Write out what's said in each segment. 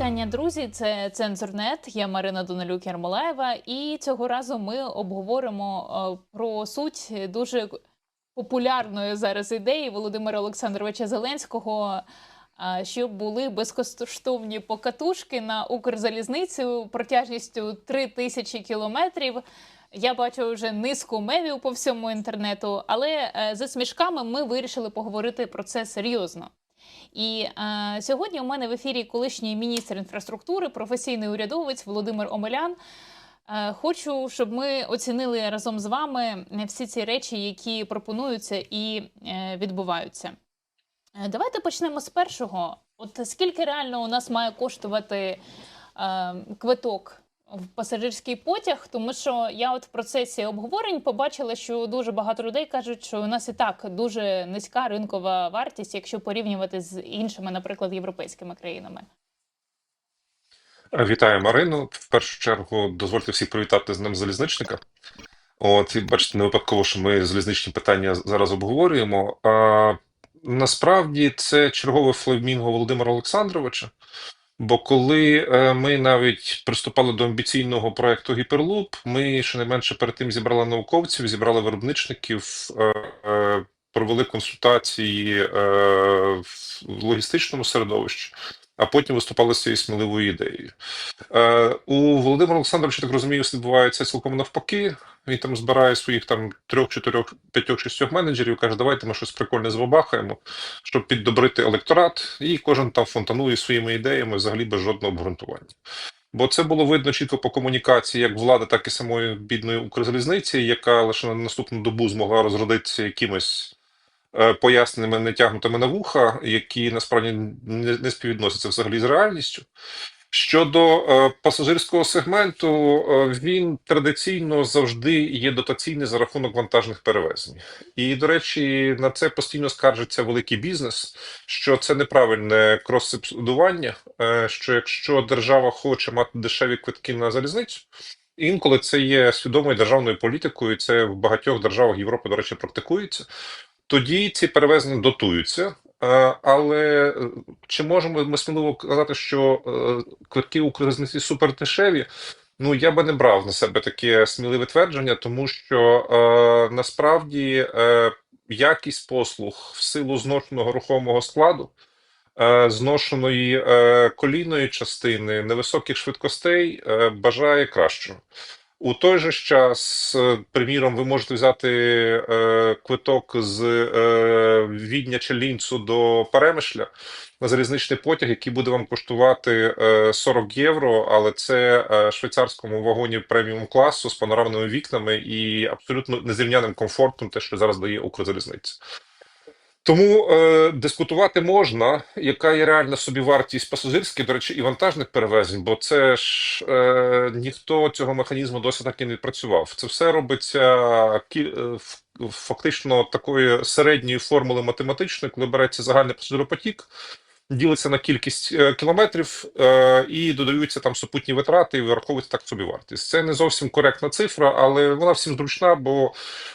вітання, друзі. Це Цензурнет. Я Марина Донелюк Ярмолаєва. І цього разу ми обговоримо е, про суть дуже популярної зараз ідеї Володимира Олександровича Зеленського. е, Щоб були безкоштовні покатушки на Укрзалізницю протяжністю 3 тисячі кілометрів. Я бачу вже низку мемів по всьому інтернету, але е, за смішками ми вирішили поговорити про це серйозно. І е, сьогодні у мене в ефірі колишній міністр інфраструктури, професійний урядовець Володимир Омелян. Е, хочу, щоб ми оцінили разом з вами всі ці речі, які пропонуються і е, відбуваються. Е, Давайте почнемо з першого. От скільки реально у нас має коштувати квиток в пасажирський потяг? Тому що я от в процесі обговорень побачила, що дуже багато людей кажуть, що у нас і так дуже низька ринкова вартість, якщо порівнювати з іншими, наприклад, європейськими країнами. Вітаю Марину. В першу чергу дозвольте всіх привітати з Днем залізничника. От і бачите, не випадково, що ми залізничні питання зараз обговорюємо. А насправді це чергове флемінго Володимира Олександровича. Бо коли е, ми навіть приступали до амбіційного проекту Гіперлуп, ми щонайменше перед тим зібрали науковців, зібрали виробничників, е, е, провели консультації в логістичному середовищі, а потім виступали з цією сміливою ідеєю. Е, у Володимира Олександровича, так розумію, відбувається цілком навпаки. Він там збирає своїх там трьох, чотирьох, п'ятьох, шістьох менеджерів, каже, давайте ми щось прикольне збабахаємо, щоб піддобрити електорат, і кожен там фонтанує своїми ідеями взагалі без жодного обґрунтування. Бо це було видно чітко по комунікації як влади, так і самої бідної Укрзалізниці, яка лише на наступну добу змогла розродитися якимось е, поясненнями, не тягнутими на вуха, які насправді не, не співвідносяться взагалі з реальністю. Щодо е, пасажирського сегменту, е, він традиційно завжди є дотаційний за рахунок вантажних перевезень. І, до речі, на це постійно скаржиться великий бізнес, що це неправильне крос-субсидування, е, що якщо держава хоче мати дешеві квитки на залізницю, інколи це є свідомою державною політикою, і це в багатьох державах Європи, до речі, практикується. Тоді ці перевезення дотуються. Е, Але е, чи можемо ми сміливо казати, що е, квитки Укрзалізниці супер дешеві? Ну я би не брав на себе таке сміливе твердження, тому що насправді якість послуг в силу зношеного рухомого складу, зношеної колійної частини, невисоких швидкостей бажає кращого. У той же час, е, приміром, ви можете взяти е, квиток з е, Відня чи Лінцу до Перемишля на залізничний потяг, який буде вам коштувати е, 40 євро, але це е, швейцарському вагоні преміум класу з панорамними вікнами і абсолютно незрівняним комфортом, те, що зараз дає Укрзалізниця. Тому е, дискутувати можна, яка є реальна собівартість пасажирських, до речі, і вантажних перевезень, бо це ж е, ніхто цього механізму досі так і не працював. Це все робиться кі- е, фактично такої середньої формули математичної, коли береться загальний пасажиропотік, ділиться на кількість е, кілометрів е, і додаються там супутні витрати, і враховується так собі вартість. Це не зовсім коректна цифра, але вона всім зручна, бо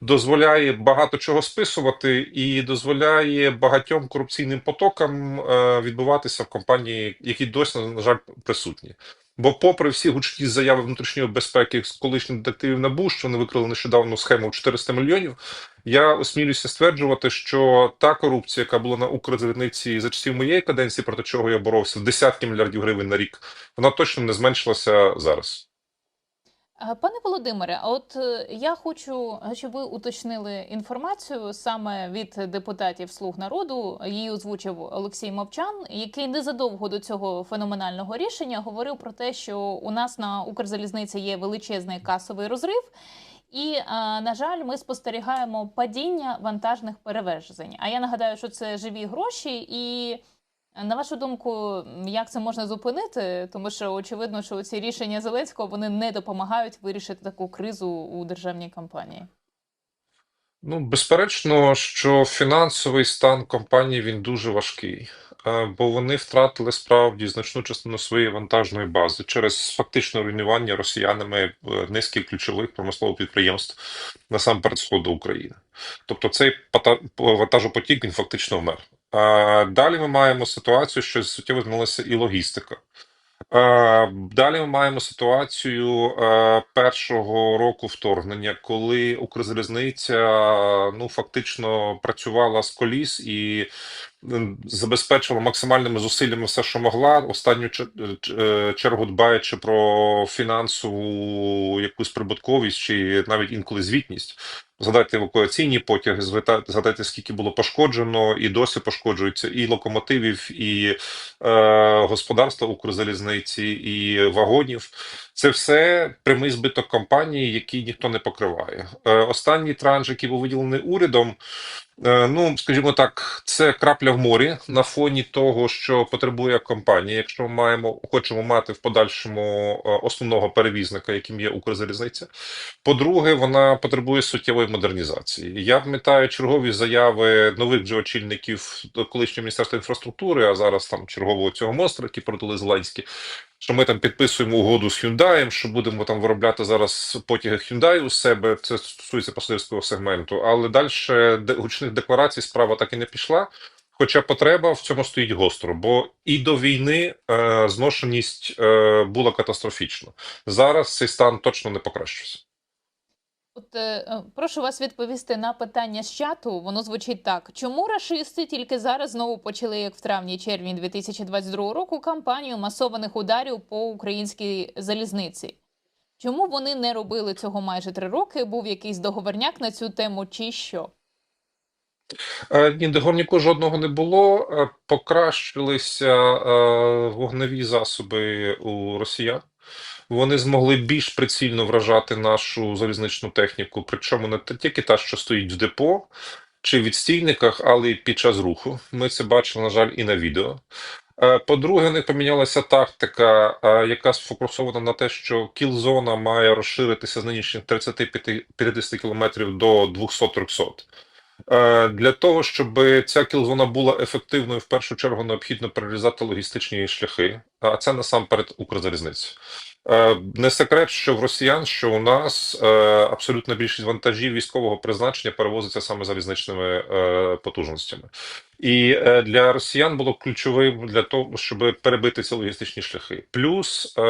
дозволяє багато чого списувати і дозволяє багатьом корупційним потокам е, відбуватися в компанії, які досі, на жаль, присутні. Бо, попри всі гучні заяви внутрішньої безпеки з колишніх детективів НАБУ, що вони викрили нещодавно схему в 400 мільйонів, я осмілюся стверджувати, що та корупція, яка була на Укрзалізниці за часів моєї каденції, проти чого я боровся в десятки мільярдів гривень на рік, вона точно не зменшилася зараз. Е, Пане Володимире, от е, я хочу, щоб ви уточнили інформацію саме від депутатів Слуг народу. Її озвучив Олексій Мовчан, який незадовго до цього феноменального рішення говорив про те, що у нас на Укрзалізниці є величезний касовий розрив. І е, на жаль, ми спостерігаємо падіння вантажних перевезень. А я нагадаю, що це живі гроші, і на вашу думку, як це можна зупинити? Тому що очевидно, що ці рішення Зеленського вони не допомагають вирішити таку кризу у державній компанії. Ну, безперечно, що фінансовий стан компанії він дуже важкий, е, бо вони втратили справді значну частину своєї вантажної бази через фактичне руйнування росіянами е, низки ключових промислових підприємств насамперед сходу України. Тобто цей вантажопотік він фактично вмер. Далі ми маємо ситуацію, що суттєво змінилася і логістика. Е, Далі ми маємо ситуацію е, першого року вторгнення, коли Укрзалізниця ну фактично працювала з коліс і забезпечила максимальними зусиллями все, що могла. Останню е, чергу дбаючи про фінансову якусь прибутковість чи навіть інколи звітність. Згадайте евакуаційні потяги, згадайте, скільки було пошкоджено, і досі пошкоджується і локомотивів, і е, господарства Укрзалізниці, і вагонів. Це все прямий збиток компанії, який ніхто не покриває. Е, останній транш, який був виділений урядом. Е, Ну, скажімо так, це крапля в морі на фоні того, що потребує компанія. Якщо ми маємо хочемо мати в подальшому е, основного перевізника, яким є Укрзалізниця. По-друге, вона потребує суттєвої модернізації. Я пам'ятаю чергові заяви нових же очільників колишнього міністерства інфраструктури, а зараз там чергового цього монстра, який продали Зеленський. Що ми там підписуємо угоду з Hyundai, що будемо там виробляти зараз потяги Hyundai у себе. Це стосується пасажирського сегменту. Але далі гучних декларацій справа так і не пішла. Хоча потреба в цьому стоїть гостро, бо і до війни е, зношеність е, була катастрофічна. Зараз цей стан точно не покращився. От е, е, прошу вас відповісти на питання з чату. Воно звучить так: чому рашисти тільки зараз знову почали, як в травні червні 2022 року, кампанію масованих ударів по українській залізниці? Чому вони не робили цього майже три роки? Був якийсь договорняк на цю тему, чи що? Е, Ні, договорняку жодного не було. Е, Покращилися вогневі засоби у росіян. Вони змогли більш прицільно вражати нашу залізничну техніку, причому не тільки та, що стоїть в депо чи відстійниках, але й під час руху. Ми це бачили, на жаль, і на відео. Е, По-друге, не помінялася тактика, е, яка сфокусована на те, що кіл-зона має розширитися з нинішніх 35-50 км до 200-300. Е, Для того, щоб ця кілзона була ефективною, в першу чергу необхідно перерізати логістичні шляхи, а це насамперед Укрзалізниця. Е, Не секрет, що в росіян, що у нас е, абсолютна більшість вантажів військового призначення перевозиться саме залізничними е, потужностями. І е, для росіян було ключовим для того, щоб перебити ці логістичні шляхи. Плюс е,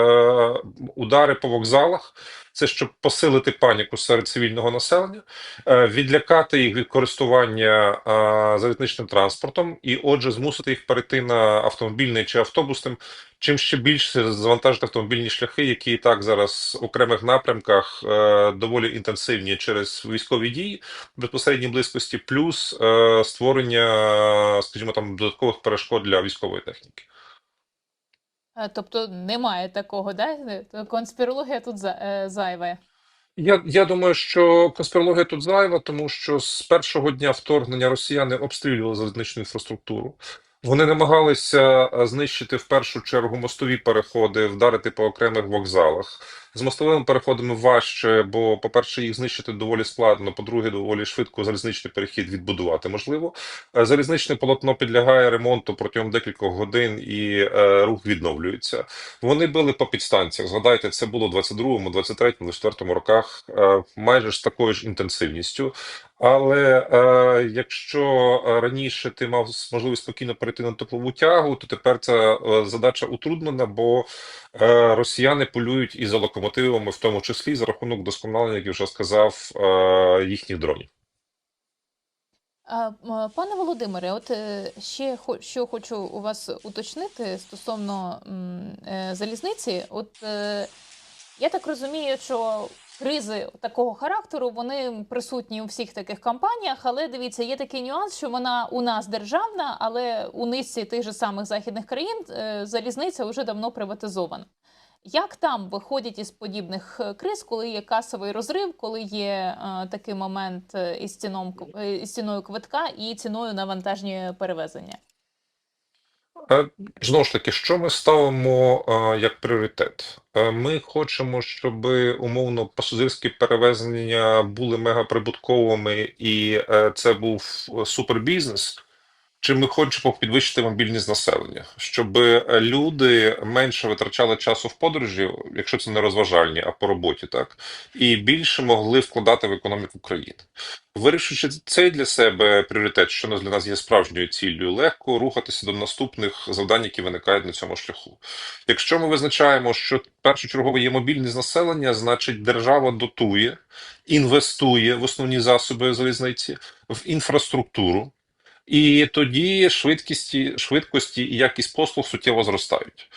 удари по вокзалах це щоб посилити паніку серед цивільного населення, е, відлякати їх від користування е, залізничним транспортом, і отже, змусити їх перейти на автомобільний чи автобусним. Чим ще більше завантажити автомобільні шляхи, які і так зараз в окремих напрямках е, доволі інтенсивні через військові дії в безпосередній близькості, плюс е, створення, скажімо, там додаткових перешкод для військової техніки. Е, Тобто немає такого, да? Е, Конспірологія тут за- е, зайва. Я, я думаю, що конспірологія тут зайва, тому що з першого дня вторгнення росіяни обстрілювали залізничну інфраструктуру. Вони намагалися знищити в першу чергу мостові переходи, вдарити по окремих вокзалах. З мостовими переходами важче, бо, по-перше, їх знищити доволі складно, по-друге, доволі швидко залізничний перехід відбудувати можливо. Е, Залізничне полотно підлягає ремонту протягом декількох годин і е, рух відновлюється. Вони били по підстанціях. Згадайте, це було в 22-му, 23-му, 24-му роках е, майже з такою ж інтенсивністю. Але е, якщо е, раніше ти мав можливість спокійно перейти на теплову тягу, то тепер ця е, задача утруднена, бо е, росіяни полюють і за локомотивами, в тому числі за рахунок досконалення, як я вже сказав, е, їхніх дронів. Пане Володимире, от е, ще що хочу у вас уточнити стосовно е, залізниці. От я так розумію, що кризи такого характеру вони присутні у всіх таких компаніях, але дивіться, є такий нюанс, що вона у нас державна, але у низці тих же самих західних країн залізниця вже давно приватизована. Як там виходять із подібних е, криз, коли є касовий розрив, коли є е, такий момент е, із ціном е, із ціною квитка і ціною на вантажні перевезення? Знову ж таки, що ми ставимо е, як пріоритет? Е, Ми хочемо, щоб умовно пасажирські перевезення були мегаприбутковими і е, це був супербізнес. Чи ми хочемо підвищити мобільність населення, щоб люди менше витрачали часу в подорожі, якщо це не розважальні, а по роботі, так і більше могли вкладати в економіку країни. Вирішивши цей для себе пріоритет, що для нас є справжньою ціллю, легко рухатися до наступних завдань, які виникають на цьому шляху. Якщо ми визначаємо, що першочергово є мобільність населення, значить держава дотує, інвестує в основні засоби залізниці, в інфраструктуру. І тоді швидкісті, швидкості і якість послуг суттєво зростають.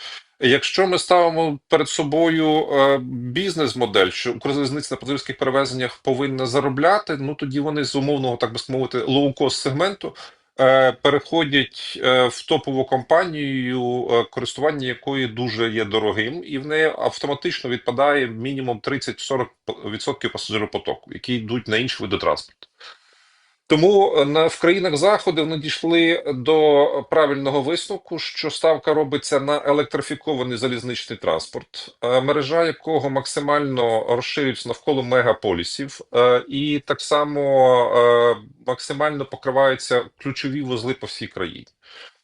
Якщо ми ставимо перед собою е, бізнес-модель, що Укрзалізниця на пасажирських перевезеннях повинна заробляти, ну тоді вони з умовного, так би мовити, лоу-кост сегменту е, переходять е, в топову компанію, користування якої дуже є дорогим, і в неї автоматично відпадає мінімум 30-40% пасажиропотоку, які йдуть на інші види транспорту. Тому е, на в країнах заходу вони дійшли до правильного висновку, що ставка робиться на електрифікований залізничний транспорт, е, мережа якого максимально розширюється навколо мегаполісів, е, і так само максимально покриваються ключові вузли по всій країні.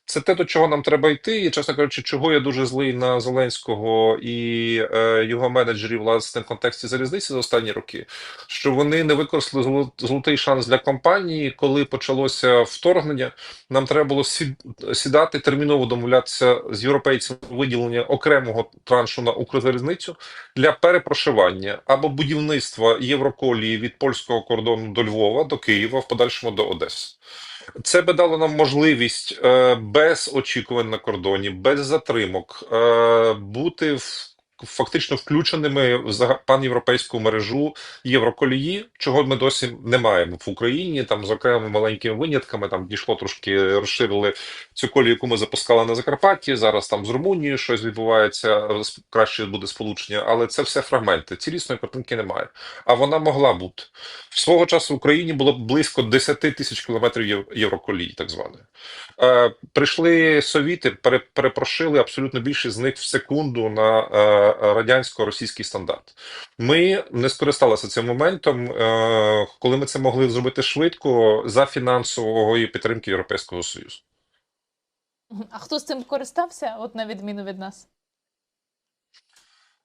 Це те, до чого нам треба йти, і чесно кажучи, чого я дуже злий на Зеленського і е, його менеджерів власне в контексті залізниці за останні роки, що вони не використали золо- золотий шанс для компанії, коли почалося вторгнення. Нам треба було сідати терміново домовлятися з європейцями виділення окремого траншу на Укрзалізницю для перепрошивання або будівництва Євроколії від польського кордону до Львова, до Києва, в подальшому до Одеси. Це би дало нам можливість е, без очікувань на кордоні, без затримок е, бути в, фактично включеними в панєвропейську мережу Євроколії, чого ми досі не маємо в Україні. Там з окремими маленькими винятками там дійшло трошки розширили цю колію, яку ми запускали на Закарпатті. Зараз там з Румунією щось відбувається, краще буде сполучення, але це все фрагменти. Цілісної картинки немає. А вона могла бути. В Свого часу в Україні було близько 10 тисяч кілометрів єв- євроколії, так званої. Е, прийшли совіти, пере, перепрошили абсолютно більшість з них в секунду на е, радянсько-російський стандарт. Ми не скористалися цим моментом, е, коли ми це могли зробити швидко за фінансової підтримки Європейського Союзу. А хто з цим користався, от на відміну від нас?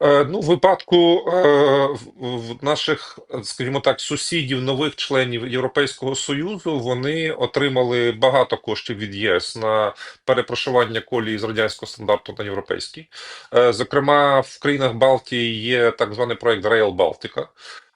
Е, Ну, в випадку е, в- наших, скажімо так, сусідів, нових членів Європейського Союзу, вони отримали багато коштів від ЄС на перепрошування колії з радянського стандарту на європейський. Е, Зокрема, в країнах Балтії є так званий проект Rail Балтика.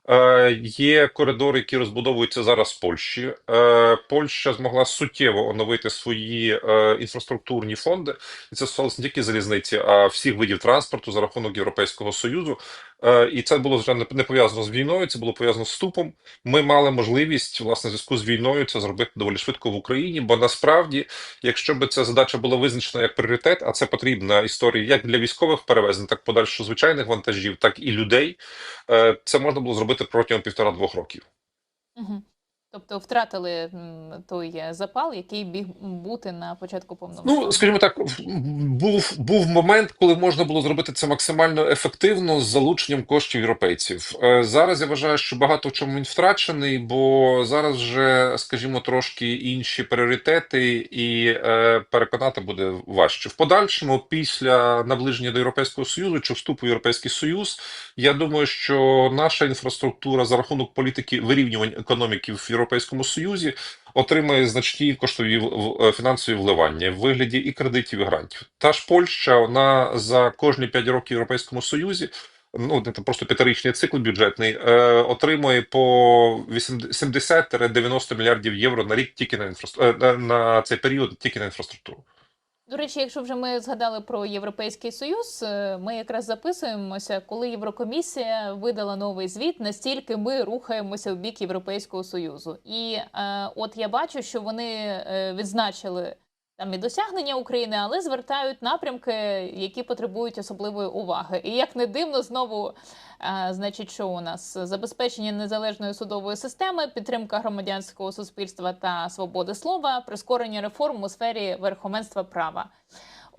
Е, Є коридори, які розбудовуються зараз в Польщі. Е, Польща змогла суттєво оновити свої е, інфраструктурні фонди. І це стосувалося не тільки залізниці, а всіх видів транспорту за рахунок Європейського Союзу. Е, І це було звичайно не пов'язано з війною, це було пов'язано з вступом. Ми мали можливість власне в зв'язку з війною це зробити доволі швидко в Україні. Бо насправді, якщо б ця задача була визначена як пріоритет, а це потрібна історія як для військових перевезень, так подальше звичайних вантажів, так і людей. е, Це можна було зробити протягом півтора-двох років. Угу. Тобто втратили той е, запал, який біг бути на початку Ну, скажімо так, був, був момент, коли можна було зробити це максимально ефективно з залученням коштів європейців. Е, Зараз я вважаю, що багато в чому він втрачений, бо зараз вже, скажімо, трошки інші пріоритети, і е, переконати буде важче. В подальшому, після наближення до Європейського Союзу чи вступу в Європейський Союз, я думаю, що наша інфраструктура за рахунок політики вирівнювань економіки в Європейському Союзі отримає значні коштові е, фінансові вливання в вигляді і кредитів, і грантів. Та ж Польща, вона за кожні 5 років в Європейському Союзі. Ну, це просто п'ятирічний цикл бюджетний, е, отримує по 70-90 мільярдів євро на рік тільки на інфраструктуру на, на цей період, тільки на інфраструктуру. До речі, якщо вже ми згадали про Європейський Союз, е, ми якраз записуємося, коли Єврокомісія видала новий звіт, настільки ми рухаємося в бік Європейського Союзу. І е, от я бачу, що вони е, відзначили там і досягнення України, але звертають напрямки, які потребують особливої уваги. І як не дивно, знову е, значить, що у нас забезпечення незалежної судової системи, підтримка громадянського суспільства та свободи слова, прискорення реформ у сфері верховенства права.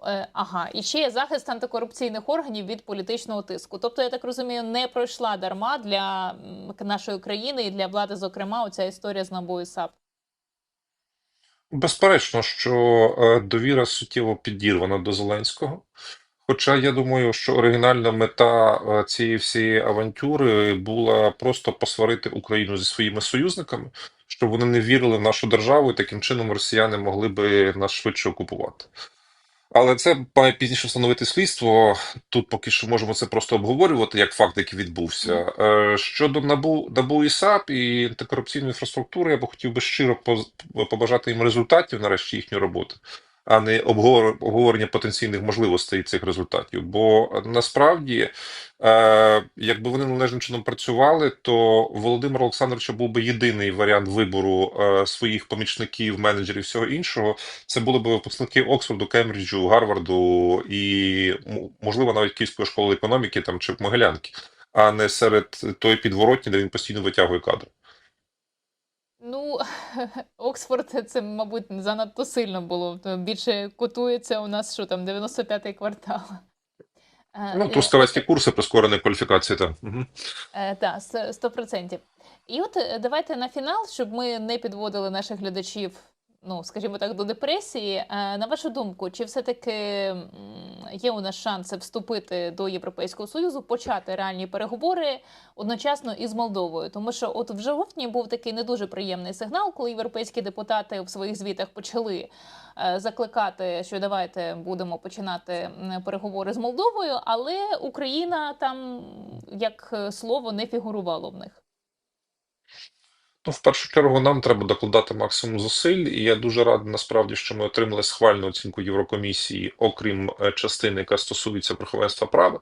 Е, Ага, і ще є захист антикорупційних органів від політичного тиску. Тобто, я так розумію, не пройшла дарма для нашої країни і для влади, зокрема, оця історія з НАБУ і САП. Безперечно, що е, довіра суттєво підірвана до Зеленського. Хоча я думаю, що оригінальна мета е, цієї всієї авантюри була просто посварити Україну зі своїми союзниками, щоб вони не вірили в нашу державу, і таким чином росіяни могли би нас швидше окупувати. Але це має пізніше встановити слідство. Тут поки що можемо це просто обговорювати як факт, який відбувся. Е, Щодо НАБУ, НАБУ і САП і антикорупційної інфраструктури, я б хотів би щиро побажати їм результатів нарешті їхньої роботи, а не обговорення потенційних можливостей цих результатів. Бо насправді, е, якби вони належним чином працювали, то Володимир Олександровича був би єдиний варіант вибору е, своїх помічників, менеджерів, всього іншого це були б випускники Оксфорду, Кембриджу, Гарварду і можливо навіть Київської школи економіки там чи Могилянки, а не серед тої підворотні, де він постійно витягує кадри. Ну, Оксфорд це, мабуть, занадто сильно було. Більше котується у нас, що там, 95-й квартал. Ну, е, трускавецькі курси прискорені кваліфікації там. Угу. Так, сто процентів. І от е, давайте на фінал, щоб ми не підводили наших глядачів, ну скажімо так, до депресії. Е, На вашу думку, чи все-таки є у нас шанси вступити до Європейського Союзу, почати реальні переговори одночасно із Молдовою? Тому що от в жовтні був такий не дуже приємний сигнал, коли європейські депутати в своїх звітах почали е, закликати, що давайте будемо починати переговори з Молдовою, але Україна там як е, слово не фігурувало в них. Ну, в першу чергу, нам треба докладати максимум зусиль, і я дуже радий насправді, що ми отримали схвальну оцінку Єврокомісії, окрім е, частини, яка стосується верховенства права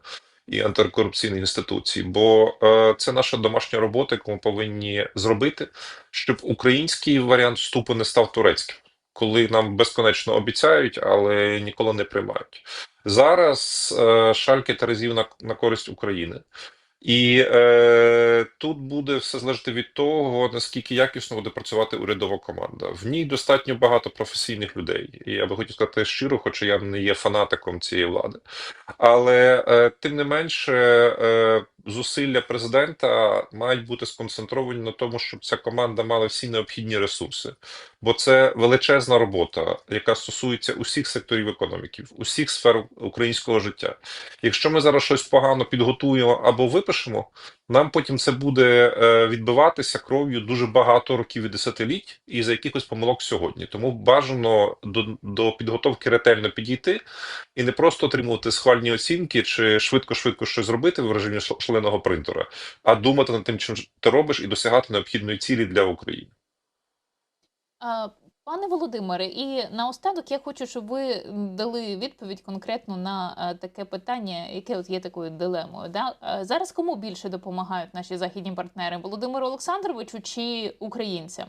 і антикорупційних інституцій. Бо е, це наша домашня робота, яку ми повинні зробити, щоб український варіант вступу не став турецьким, коли нам безконечно обіцяють, але ніколи не приймають. Зараз е, шальки Терезів на, на користь України. І е, тут буде все залежати від того, наскільки якісно буде працювати урядова команда. В ній достатньо багато професійних людей. І я би хотів сказати щиро, хоча я не є фанатиком цієї влади. Але е, тим не менше, е, зусилля президента мають бути сконцентровані на тому, щоб ця команда мала всі необхідні ресурси. Бо це величезна робота, яка стосується усіх секторів економіки, усіх сфер українського життя. Якщо ми зараз щось погано підготуємо або випишемо, нам потім це буде е, відбиватися кров'ю дуже багато років і десятиліть і за якихось помилок сьогодні. Тому бажано до, до підготовки ретельно підійти і не просто отримувати схвальні оцінки чи швидко-швидко щось зробити в режимі шаленого принтера, а думати над тим, чим ти робиш, і досягати необхідної цілі для України. Пане Володимире, і наостанок я хочу, щоб ви дали відповідь конкретно на е, таке питання, яке от є такою дилемою. Да? Е, Зараз кому більше допомагають наші західні партнери Володимиру Олександровичу чи українцям?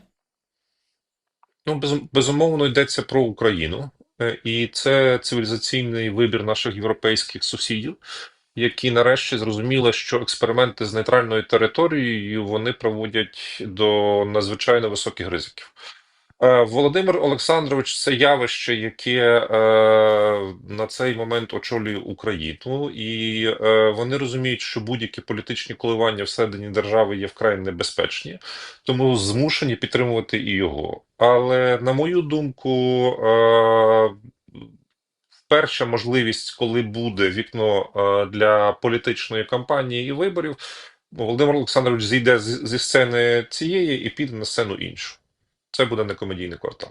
Ну, безумовно, йдеться про Україну, Е, і це цивілізаційний вибір наших європейських сусідів, які нарешті зрозуміли, що експерименти з нейтральною територією вони проводять до надзвичайно високих ризиків. Е, Володимир Олександрович це явище, яке е, на цей момент очолює Україну, і е, вони розуміють, що будь-які політичні коливання всередині держави є вкрай небезпечні, тому змушені підтримувати і його. Але на мою думку, е, перша можливість, коли буде вікно е, для політичної кампанії і виборів, Володимир Олександрович зійде зі сцени цієї і піде на сцену іншу. Це буде не комедійний квартал.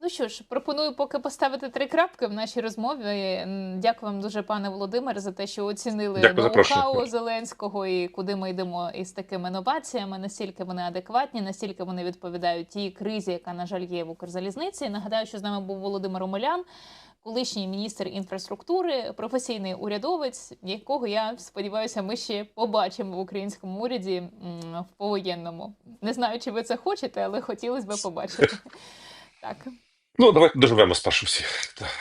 Ну що ж, пропоную поки поставити три крапки в нашій розмові. Дякую вам дуже, пане Володимире, за те, що оцінили ноу-хау Зеленського і куди ми йдемо із такими новаціями, Настільки вони адекватні, настільки вони відповідають тій кризі, яка, на жаль, є в Укрзалізниці. Нагадаю, що з нами був Володимир Омелян, колишній міністр інфраструктури, професійний урядовець, якого я сподіваюся, ми ще побачимо в українському уряді в повоєнному. Не знаю, чи ви це хочете, але хотілося б побачити. Так. Ну, давайте доживемо спершу всі.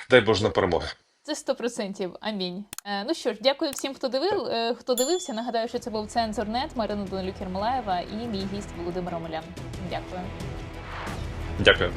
Дай Боже на перемоги. Це 100%. Амінь. Е, ну що ж, дякую всім, хто дивив, е, хто дивився. Нагадаю, що це був Цензорнет, Марина Данилюк Ермолаєва і мій гість Володимир Омелян. Дякую. Дякую.